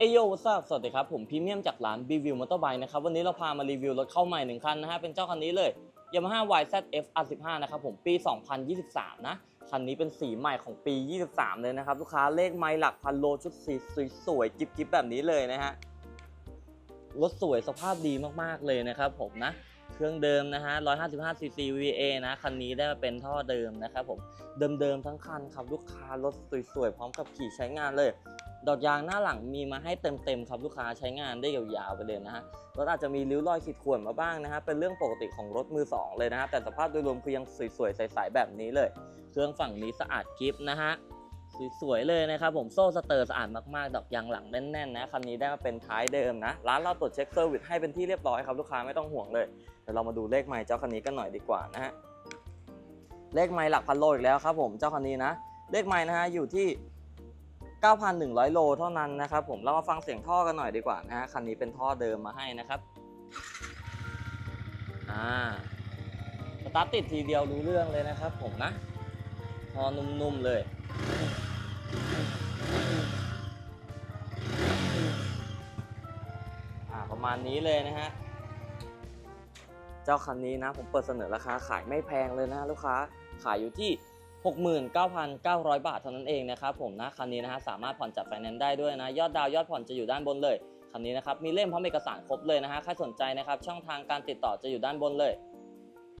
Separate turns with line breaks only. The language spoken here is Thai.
เอโยวัสสวัสดีครับ ผมพรีเมียมจากร้าน b ีวิวมอเตอร์ไบนะครับ วันนี้เราพามารีวิวรถเข้าใหม่หนึ่งคันนะฮะ เป็นเจ้าคันนี้เลย Yamaha YZF R15 นะครับผมปี 2023 นะ คันนี้เป็นสีใหม่ของปี 23 เลยนะครับ ลูกค้าเลขไมล์หลักพันโลชุดสีสวยๆจิ๊บๆ แบบนี้เลยนะฮะ รถสวยสภาพดีมากๆเลยนะครับผมนะเครื่องเดิมนะฮะ 155 cc VA นะ คันนี้ได้มาเป็นท่อเดิมนะครับผม เดิมๆทั้งคันครับ ลูกค้ารถสวยๆ พร้อมกับขี่ใช้งานเลย ดอกยางหน้าหลังมีมาให้เต็มๆครับลูกค้าใช้งานได้ยาวๆไปเลยนะฮะรถอาจจะมีริ้วรอยขีดข่วนมาบ้างนะฮะเป็นเรื่องปกติของรถมือสองเลยนะฮะแต่สภาพโดยรวมคือยังสวยๆใสๆแบบนี้เลย เครื่องฝั่งนี้สะอาดกิฟนะฮะสวยๆเลยนะครับผมโซ่สเตอร์สะอาดมากๆ ดอกยางหลังแน่นๆนะคันนี้ได้มาเป็นท้ายเดิมนะ ร้านเราตรวจเช็คเซอร์วิสให้เป็นที่เรียบร้อยครับลูกค้าไม่ต้องห่วงเลยเดี๋ยวเรามาดูเลขไมล์เจ้าคันนี้กันหน่อยดีกว่านะฮะเลขไมล์หลักพันโลอีกแล้วครับผมเจ้าคันนี้นะ เลขไมล์นะฮะอยู่ที่ 9,100 โลเท่านั้นนะครับผมเรามาฟังเสียงท่อกันหน่อยดีกว่านะฮะคันนี้เป็นท่อเดิมมาให้นะครับอ่าสตาร์ทติดทีเดียวรู้เรื่องเลยนะครับผมนะท่อนุ่มๆเลยอ่าประมาณนี้เลยนะฮะ เจ้าคันนี้นะผมเปิดเสนอราคาขายไม่แพงเลยนะลูกค้าขายอยู่ที่ 69,900 บาทเท่านั้นเองนะครับผมนะคันนี้นะฮะสามารถผ่อนจัดไฟแนนซ์ได้ด้วยนะ ยอดดาวยอดผ่อนจะอยู่ด้านบนเลยคันนี้นะครับมีเล่มพร้อมเอกสารครบเลยนะฮะใครสนใจนะครับช่องทางการติดต่อจะอยู่ด้านบนเลย